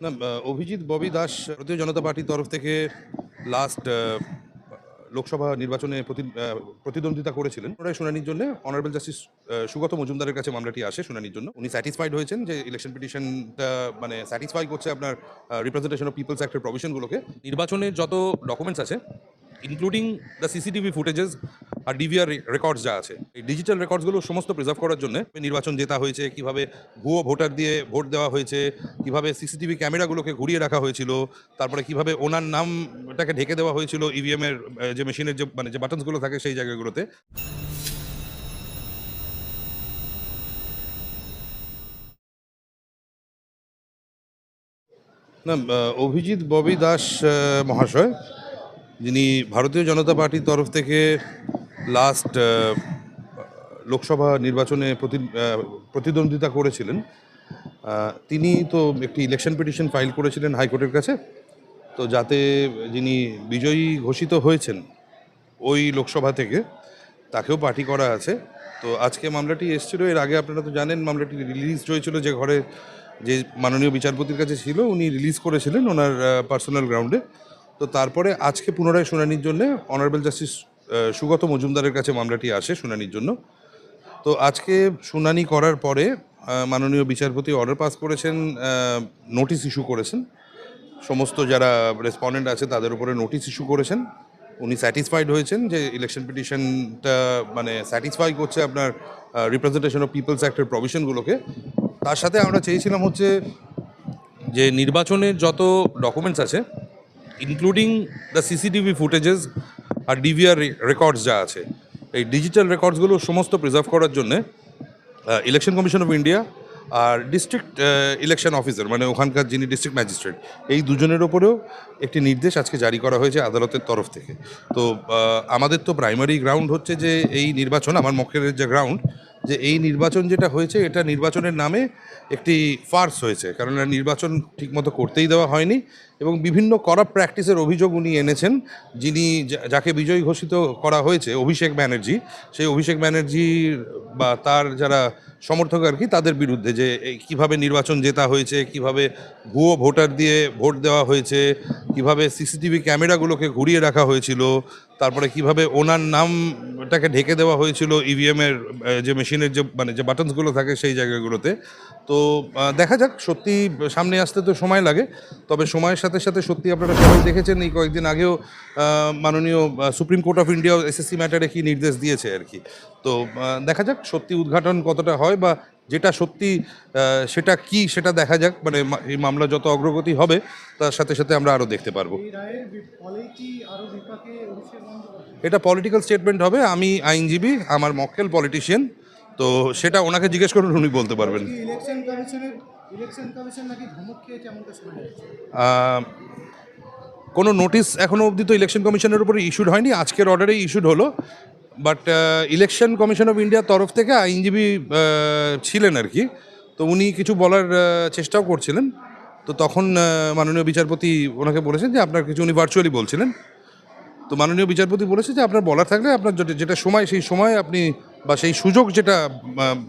না অভিজিৎ ববি দাস ভারতীয় জনতা পার্টির তরফ থেকে লাস্ট লোকসভা নির্বাচনে প্রতি- প্রতিদ্বন্দ্বিতা করেছিলেন। ওনারা শুনানির জন্য অনারেবল জাস্টিস সুগত মজুমদারের কাছে মামলাটি আসে শুনানির জন্য। উনি স্যাটিসফাইড হয়েছেন যে ইলেকশন পিটিশনটা মানে স্যাটিসফাই করছে আপনার রিপ্রেজেন্টেশন অফ পিপলস অ্যাক্টের প্রভিশনগুলোকে নির্বাচনের যত ডকুমেন্টস আছে ইনক্লুডিং দ্য সিসিটিভি ফুটেজেস আর ডিভিআর রেকর্ডস যা আছে, এই ডিজিটাল রেকর্ডসগুলো সমস্ত প্রিজার্ভ করার জন্য নির্বাচন জেতা হয়েছে, কীভাবে ভুয়ো ভোটার দিয়ে ভোট দেওয়া হয়েছে, কীভাবে সিসিটিভি ক্যামেরাগুলোকে ঘুরিয়ে রাখা হয়েছিল, তারপরে কীভাবে ওনার নামটাকে ঢেকে দেওয়া হয়েছিল ইভিএম এর যে মেশিনের যে মানে যে বাটনসগুলো থাকে সেই জায়গাগুলোতে। না অভিজিৎ ববি দাস মহাশয়, যিনি ভারতীয় জনতা পার্টির তরফ থেকে লাস্ট লোকসভা নির্বাচনে প্রতি- প্রতিদ্বন্দ্বিতা করেছিলেন। তিনি তো একটি ইলেকশন পিটিশন ফাইল করেছিলেন হাইকোর্টের কাছে। তো যাতে যিনি বিজয়ী ঘোষিত হয়েছেন, ওই লোকসভা থেকে, তাকেও পার্টি করা আছে। তো আজকে মামলাটি এসেছিল, এর আগে আপনারা তো জানেন, মামলাটি রিলিজ হয়েছিল যে ঘরে যে মাননীয় বিচারপতির কাছে ছিল, উনি রিলিজ করেছিলেন ওনার পার্সোনাল গ্রাউন্ডে তো তারপরে আজকে পুনরায় শুনানির জন্য অনারেবল জাস্টিস সুগত মজুমদারের কাছে মামলাটি আসে শুনানির জন্য। তো আজকে শুনানি করার পরে মাননীয় বিচারপতি অর্ডার পাস করেছেন নোটিশ ইস্যু করেছেন। সমস্ত যারা রেসপন্ডেন্ট আছে তাদের উপরে নোটিশ ইস্যু করেছেন। উনি স্যাটিসফাইড হয়েছেন যে ইলেকশন পিটিশনটা মানে স্যাটিসফাই করছে আপনার রিপ্রেজেন্টেশন অফ পিপলস অ্যাক্টের প্রভিশনগুলোকে তার সাথে আমরা চেয়েছিলাম হচ্ছে যে নির্বাচনের যত ডকুমেন্টস আছে ইনক্লুডিং দ্য সিসিটিভি ফুটেজেস আর ডিভিআর রেকর্ডস যা আছে, এই ডিজিটাল রেকর্ডসগুলো সমস্ত প্রিজার্ভ করার জন্যে ইলেকশন কমিশন অফ ইন্ডিয়া আর ডিস্ট্রিক্ট ইলেকশন অফিসার মানে ওখানকার যিনি ডিস্ট্রিক্ট ম্যাজিস্ট্রেট এই দুজনের ওপরেও একটি নির্দেশ আজকে জারি করা হয়েছে আদালতের তরফ থেকে। তো আমাদের তো প্রাইমারি গ্রাউন্ড হচ্ছে যে এই নির্বাচন, আমার মক্কের যে গ্রাউন্ড যে এই নির্বাচন যেটা হয়েছে, এটা নির্বাচনের নামে একটি ফার্স হয়েছে। কারণ নির্বাচন ঠিকমতো করতেই দেওয়া হয়নি এবং বিভিন্ন করাপ প্র্যাকটিসের অভিযোগ উনি এনেছেন, যিনি যাকে বিজয়ী ঘোষিত করা হয়েছে, অভিষেক ব্যানার্জি। সেই অভিষেক ব্যানার্জির বা তার যারা সমর্থক আর কি, তাদের বিরুদ্ধে যে কীভাবে নির্বাচন জেতা হয়েছে, কীভাবে ভুয়ো ভোটার দিয়ে ভোট দেওয়া হয়েছে কীভাবে সিসিটিভি ক্যামেরাগুলোকে ঘুরিয়ে রাখা হয়েছিল, তারপরে কীভাবে ওনার নামটাকে ঢেকে দেওয়া হয়েছিল ইভিএম এর যে মেশিনের যে মানে যে বাটনসগুলো থাকে সেই জায়গাগুলোতে। তো দেখা যাক, সত্যি সামনে আসতে তো সময় লাগে, তবে সময়ের সাথে সাথে সত্যি আপনারা সবাই দেখেছেন, এই কয়েকদিন আগেও মাননীয় supreme court of India SSC ম্যাটারে কি নির্দেশ দিয়েছে আর কি। তো দেখা যাক সত্যি উদ্ঘাটন কতটা হয় বা যেটা সত্যি সেটা কি সেটা দেখা যাক। মানে এই মামলা যত অগ্রগতি হবে তার সাথে সাথে আমরা আরও দেখতে পারব। এটা পলিটিক্যাল স্টেটমেন্ট হবে। আমি আইনজীবী আমার মক্কেল পলিটিশিয়ান তো সেটা ওনাকে জিজ্ঞেস করুন উনি বলতে পারবেন। কোনো নোটিশ এখনও অবধি তো ইলেকশন কমিশনের উপরে ইস্যুড হয়নি। আজকের অর্ডারেই ইস্যুড হলো। বাট ইলেকশন কমিশন অফ ইন্ডিয়ার তরফ থেকে আইনজীবী ছিলেন আর কি। তো উনি কিছু বলার চেষ্টাও করছিলেন। তো তখন মাননীয় বিচারপতি ওনাকে বলেছেন যে আপনার কিছু, উনি ভার্চুয়ালি বলছিলেন। তো মাননীয় বিচারপতি বলেছে যে আপনার বলার থাকলে আপনার যেটা- যেটা সময়, সেই সময় আপনি বা সেই সুযোগ যেটা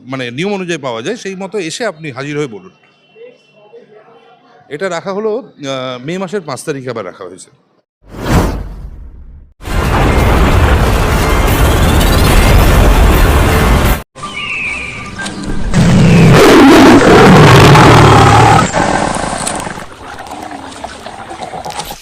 মানে নিয়ম অনুযায়ী পাওয়া যায়, সেই মতো এসে আপনি হাজির হয়ে বলুন। এটা রাখা হলো মে মাসের পাঁচ তারিখে আবার রাখা হয়েছে।